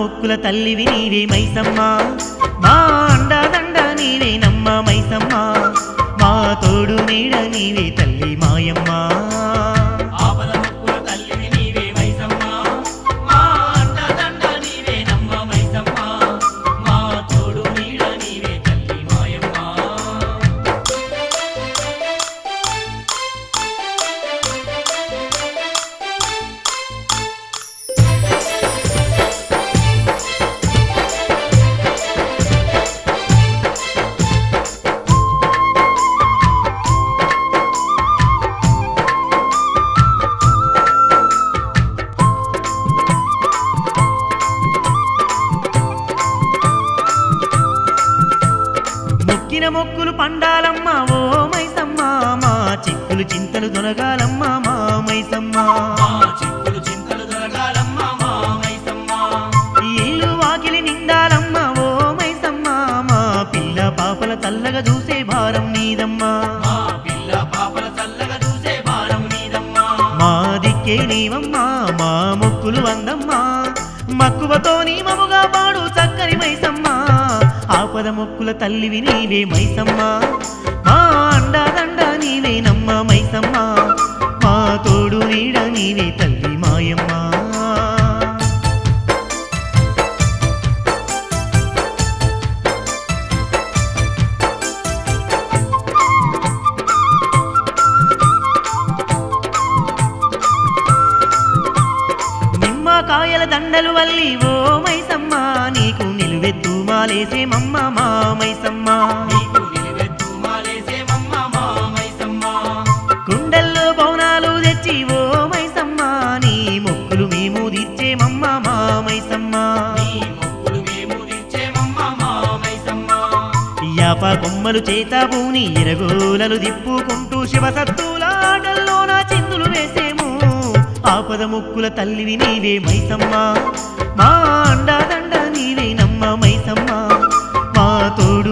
మొక్కుల తల్లివి నీవే మైసమ్మ. మా అండదండ నీవే నమ్మ మైసమ్మ. మా తోడు నీడ నీవే తల్లి మాయమ్మ. మొక్కులు పండాలమ్మా ఓ మైసమ్మ. మా చిక్కులు చింతలు దొరగాలమ్మా మా మైసమ్మ. ఇల్లు వాకిలి నిండాలమ్మా ఓ మైసమ్మ. మా పిల్ల పాపల తల్లగా చూసే భారం నీదమ్మా. పిల్ల పాపల తల్లగా చూసే భారం నీదమ్మా మా దిక్కే నీవమ్మా మా మొక్కులు అందమ్మా మక్కువతో నీ మముగా పాడు చక్కని మైసమ్మా. ఆపద మొక్కుల తల్లివి నీవే మైసమ్మా. మా అండదండ నీవే నమ్మ మైసమ్మా. మా తోడు నీడ నీవే తల్లి మాయమ్మ. నిమ్మకాయల దండలు వల్లి ఓ మైసమ్మ. నీకు నిలువెత్తు మాలేసే మమ్మ. యాప కొమ్మలు చేత పూని ఎరగోలలు దిప్పుకుంటూ శివసత్తులాటల్లో నా చిందులు వేసేము. ఆపద ముక్కుల తల్లివి నీవే మైసమ్మ. మా అండదండ నీవే నమ్మ మైసమ్మ. మా తోడు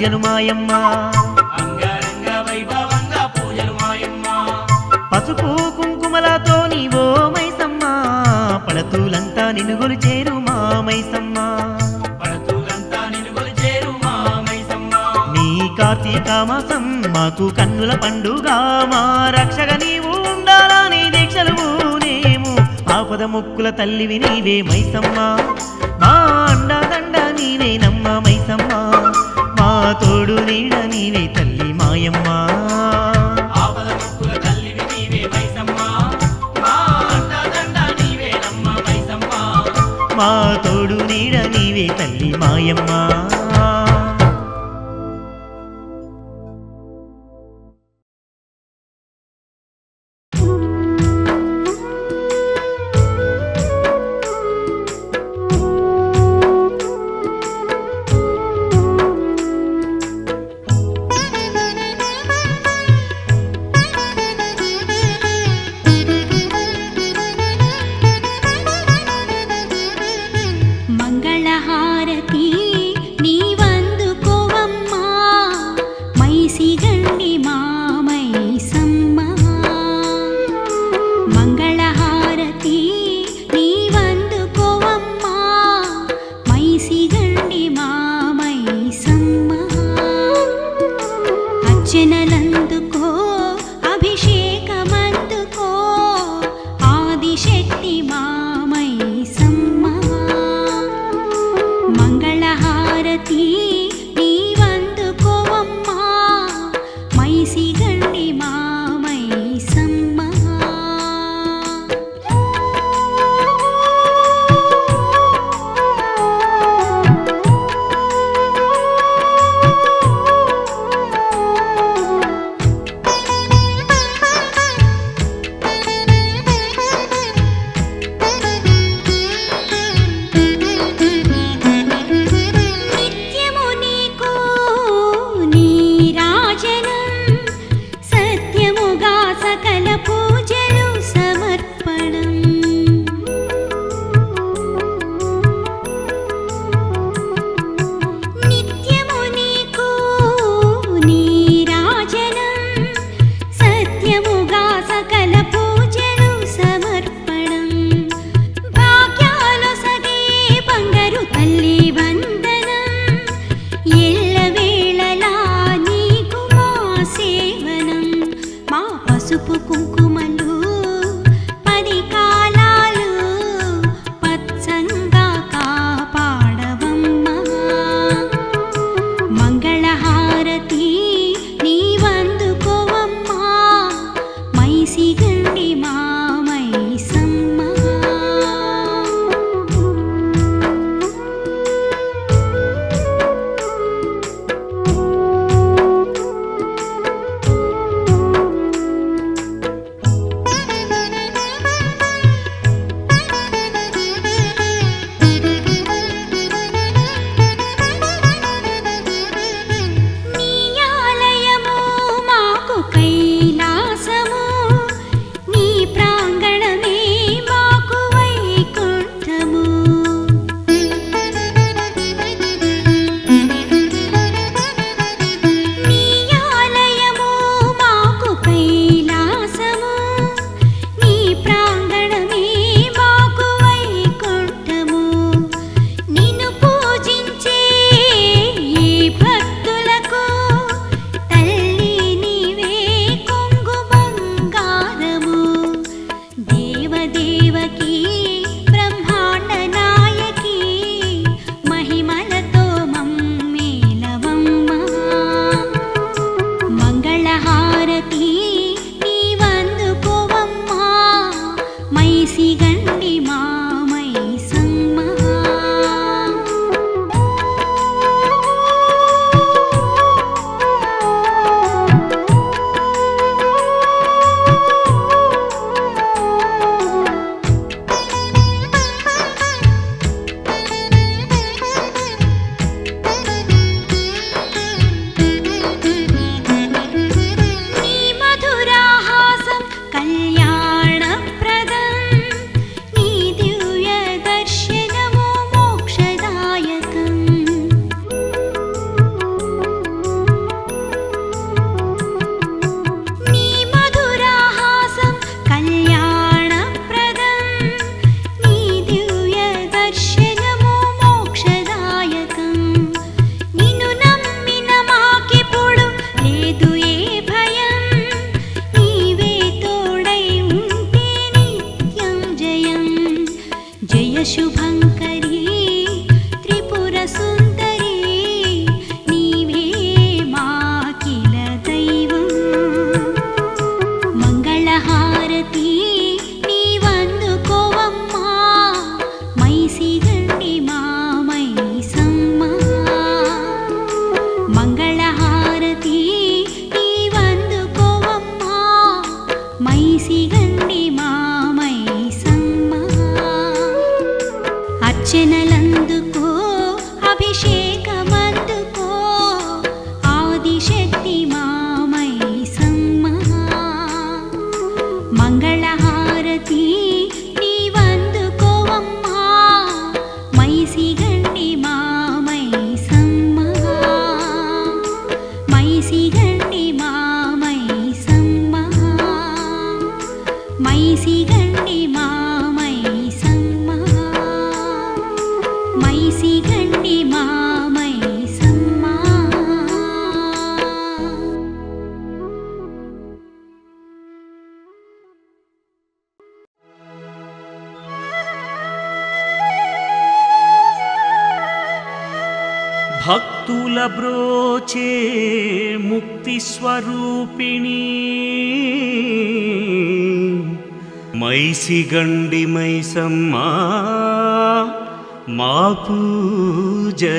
పూజలు మాయమ్మ. పసుపు కుంకుమలతో నీవో మైసమ్మ. పడతులంతా నినుగొలు చేరు మా మైసమ్మ. నీ కార్తీక మాసం మాకు కన్నుల పండుగ. మా రక్షగా నీవు ఉండాలని దీక్షలు నేము ఆపద మొక్కుల తల్లివి నీవే మైసమ్మ. మా అండదండ నీవే నమ్మ. తోడు నీడ నీవే తల్లి మాయమ్మ. మా తోడు నీడ నీవే తల్లి మాయమ్మ. 手捧 భక్తుల బ్రోచే ముక్తి స్వరూపిణి. మైసిగండి మైసమ్మా మా పూజలందుకోవమ్మా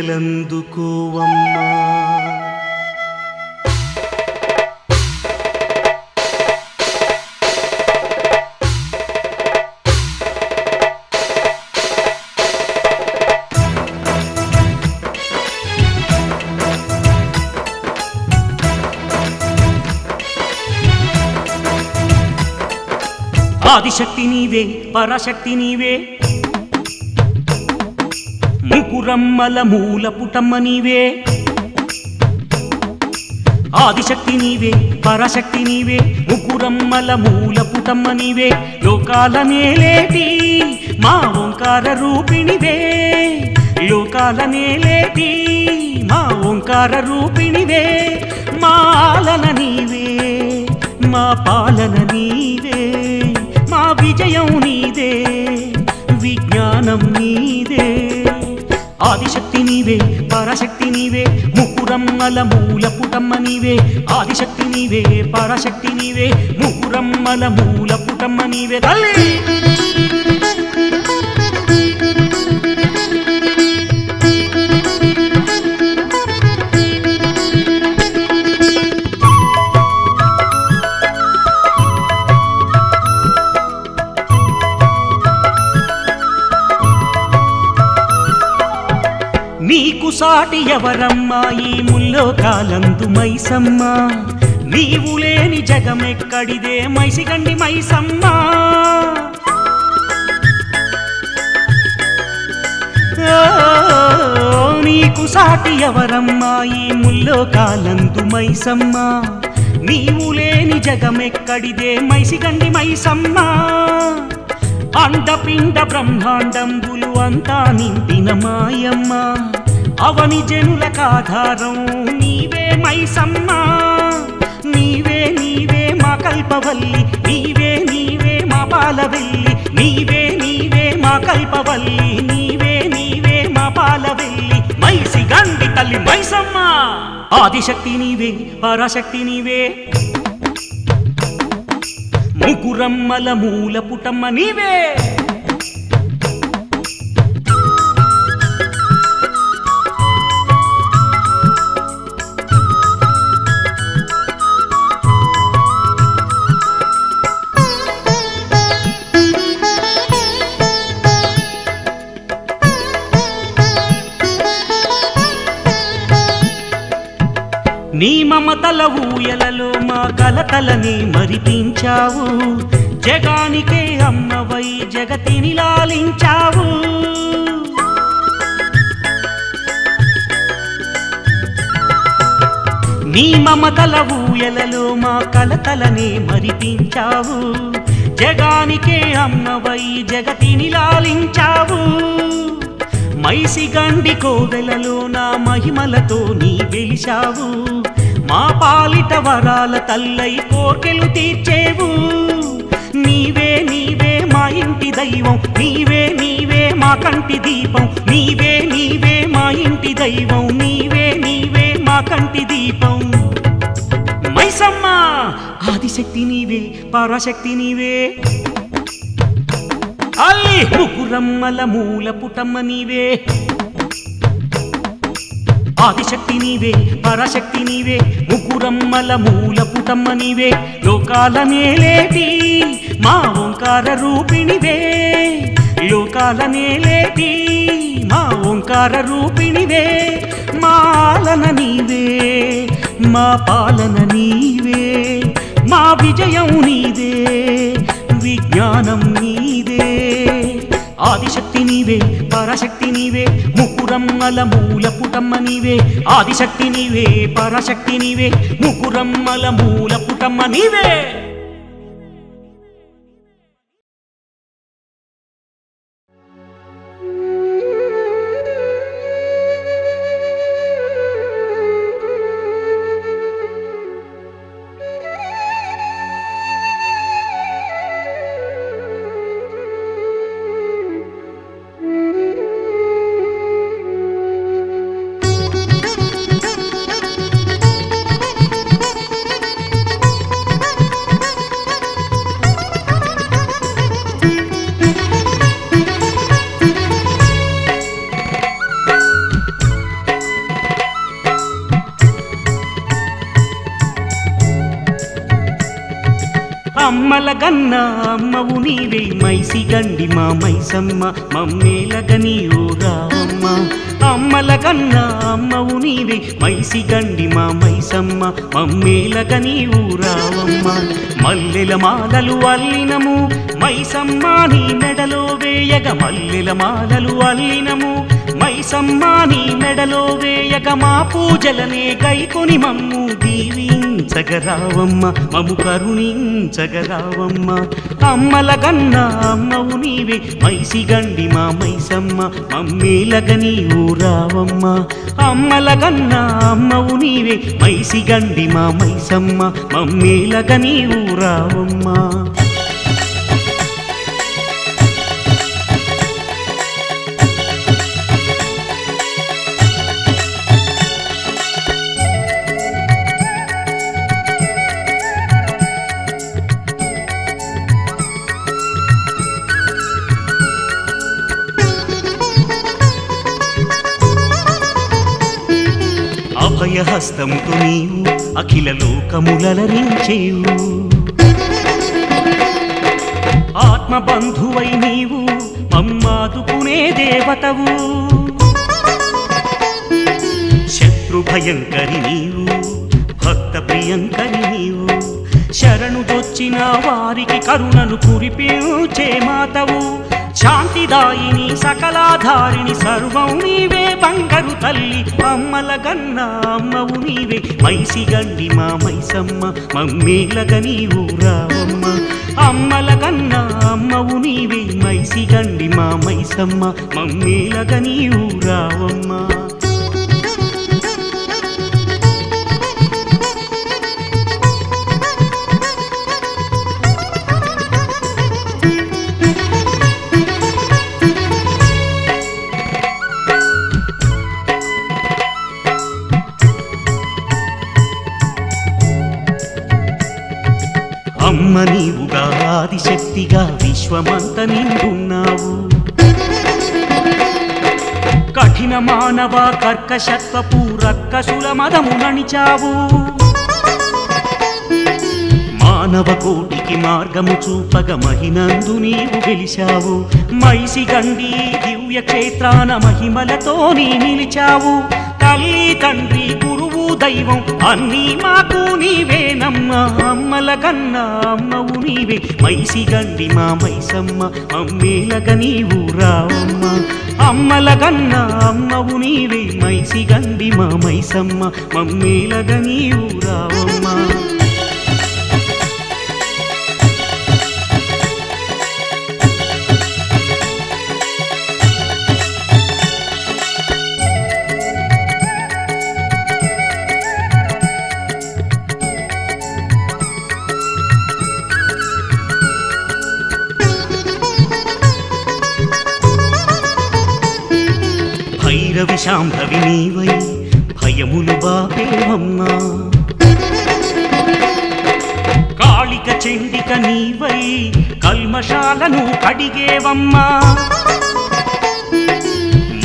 ఆదిశక్తి నీవే పరాశక్తి నీవే. ముకురమ్మల మూల పుటమ్మ నీవే. ఆదిశక్తి నీవే పరాశక్తి నీవే. ముకురమ్మల మూల పుటమ్మ నీవే. లోకాల మేలేటి మా ఓంకార రూపిణివే. లోకాల మేలేటి మా ఓంకార రూపిణివే. మాలన నీవే మా పాలన నీవే. విజయం నీదే విజ్ఞానం నీదే. ఆదిశక్తి నీవే పరాశక్తి నీవే ముకురమ్మల మూల పుటమ్మ నీవే. ఆదిశక్తి నీవే పరాశక్తి నీవే ముకురమ్మల మూల పుటమ్మ నీవే. తల్లి! సాటి ఎవరమ్మా ఈ ముల్లో కాలందు మైసమ్మ? నీవు లేని జగమెక్కడిదే మైసిగండి మైసమ్మ. నీకు సాటి ఎవరమ్మా ఈ ముల్లో కాలందు మైసమ్మ? నీవు లేని జగమెక్కడిదే మైసిగండి మైసమ్మ. అండపిండ బ్రహ్మాండంబులు అంతా నింపిన మాయమ్మ. అవని జనులకాధారం నీవే మైసమ్మ నీవే నీవే మా కల్పవల్లి నీవే నీవే మా పాలవెల్లి నీవే నీవే మా కల్పవల్లి నీవే నీవే మా పాలవెల్లి. మైసి గండి తల్లి మైసమ్మ ఆదిశక్తి నీవే పరాశక్తి నీవే. ముకురమ్మల మూల పుటమ్మ నీవే. నీ మమతల ఊయలలో మా కలతలని మరిపించావు. జగానికే అమ్మవై జగతిని లాలించావు. నీ మమతల ఊయలలో మా కలతలని మరిపించావు. జగానికే అమ్మవై జగతిని లాలించావు. మైసి గండి కోవెలలో నా మహిమలతో నీ వెలిశావు మా పాలిట వరాల తల్లై కోర్కెలు తీర్చేవు. నీవే నీవే మా ఇంటి దైవం నీవే నీవే మా కంటి దీపం నీవే నీవే మా ఇంటి దైవం నీవే నీవే మా కంటి దీపం. మైసమ్మ ఆదిశక్తి నీవే పరాశక్తి నీవే. అల్లి ముగ్గురమ్మల మూల పుటమ్మ నీవే. ఆదిశక్తి నీవే పరాశక్తి నీవే ముకురమ్మల మూల పుటమ్మ నీవే లోకాల మేలేటి మా ఓంకార రూపిణివే. లోకాల మేలేటి మా ఓంకార రూపిణివే. మాలన నీవే మా పాలన నీవే మా విజయం నీదే విజ్ఞానం నీదే ఆదిశక్తి నీవే పరాశక్తి నీవే ముకురమ్మల మూల పుటమ్మ నీవే ఆదిశక్తి నీవే పరాశక్తి నీవే ముకురమ్మల మూల పుటమ్మ నీవే. కన్న అమ్మవు నీవే మైసి గండి మా మైసమ్మ మమ్మేలగని ఓ రావమ్మ అమ్మల కన్న అమ్మవు నీవే మైసి గండి మా మైసమ్మ మమ్మేలగని ఓ రావమ్మ మల్లెల మాలలు అల్లినము మైసమ్మ నీ మెడలో వేయగ మల్లెల మాలలు అల్లినము. మైసమ్మాని మెడలో వేయక మా పూజలనే గైకొని మమ్ము దీవించగరావమ్మ మము కరుణించగరావమ్మ. అమ్మల కన్నా అమ్మవు నీవే మైసిగండి మా మైసమ్మ మమ్మేలగ నీవు రావమ్మ. అమ్మల కన్నా అమ్మవు నీవే మైసిగండి మా మైసమ్మ మమ్మేలగ నీవు రావమ్మ. అభయహస్తముతో నీవు అఖిల లోకములరించేవు ఆత్మబంధువై నీవు మమ్మాదుకునే దేవతవు. శత్రు భయంకరి నీవు భక్త ప్రియంకరి నీవు శరణుదొచ్చిన వారికి కరుణను కురిపించే మాతవు. శాంతిదాయిని సకలాధారిణి సర్వం నీవే బంగారు తల్లి. అమ్మల గన్న అమ్మవు నీవే. మైసి గండి మా మైసమ్మ మమ్మీలగ నీవు రావమ్మ. అమ్మల గన్న అమ్మవు నీవే. మైసి గండి మా మైసమ్మ మమ్మీలగ నీవు రావమ్మ. అమ్మ నీవుగా ఆదిశక్తిగా విశ్వమంత నిండున్నావు. కఠిన మానవ కర్కశత్వపు రక్కసుల మదము నణిచావు మానవ కోటికి మార్గము చూపగ మహినందు నీవు గెలిచావు. మైసి గండి దివ్య క్షేత్రాన మహిమలతో నీ నిలిచావు. తల్లి తండ్రి దైవం అన్నీ మాకు నీవేనమ్మా. అమ్మల కన్నా అమ్మవు నీవే. మైసి గండి మా మైసమ్మ అమ్మేలక నీవు రావమ్మ. అమ్మల కన్నా అమ్మవు నీవే. మైసి గండి మా మైసమ్మ మమ్మేలక నీవు రావమ్మ. శాంభవి నీవై భయములు బాపేవమ్మా కాళిక చెండిక నీవై కల్మశాలను కడిగేవమ్మా.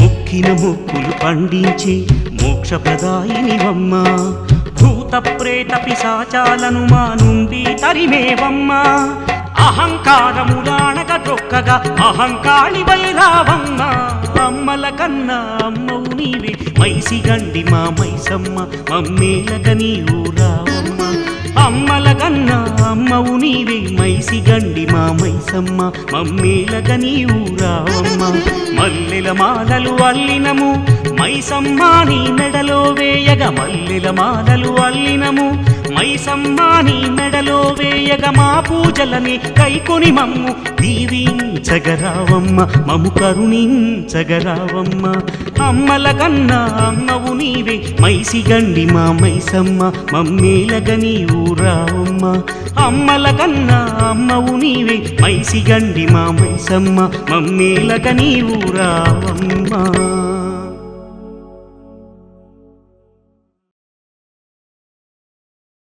మొక్కిన మొక్కులు పండించి మోక్షప్రదాయినివమ్మా. భూత ప్రేత పిశాచాలను మా నుండి తరిమేవమ్మా. అహంకారములానక దొక్కగా అహంకాళి వైరావమ్మా అమ్మల కన్నా అమ్మవు నీవే. మైసిగండి మా మైసమ్మ మమ్మేలగ నీవు రావమ్మ. అమ్మల కన్నా అమ్మవు నీవే. మైసిగండి మా మైసమ్మ మమ్మేలగ నీవు రావమ్మ. మల్లెల మాలలు అల్లినము మైసమ్మ నీ మెడలో వేయగ. మల్లెల మాలలు అల్లినము మైసమ్మ నీ మెడలో వేయగ. మా పూజలని కైకొని మమ్ము దీవించగరావమ్మ మము కరుణించగరావమ్మ అమ్మల కన్నా అమ్మవు నీవే. మైసిగండి మా మైసమ్మ మమ్మేలగ నీవు రావమ్మ. అమ్మల కన్నా అమ్మవు నీవే. మైసిగండి మా మైసమ్మ మమ్మేలగ నీవు రావమ్మ.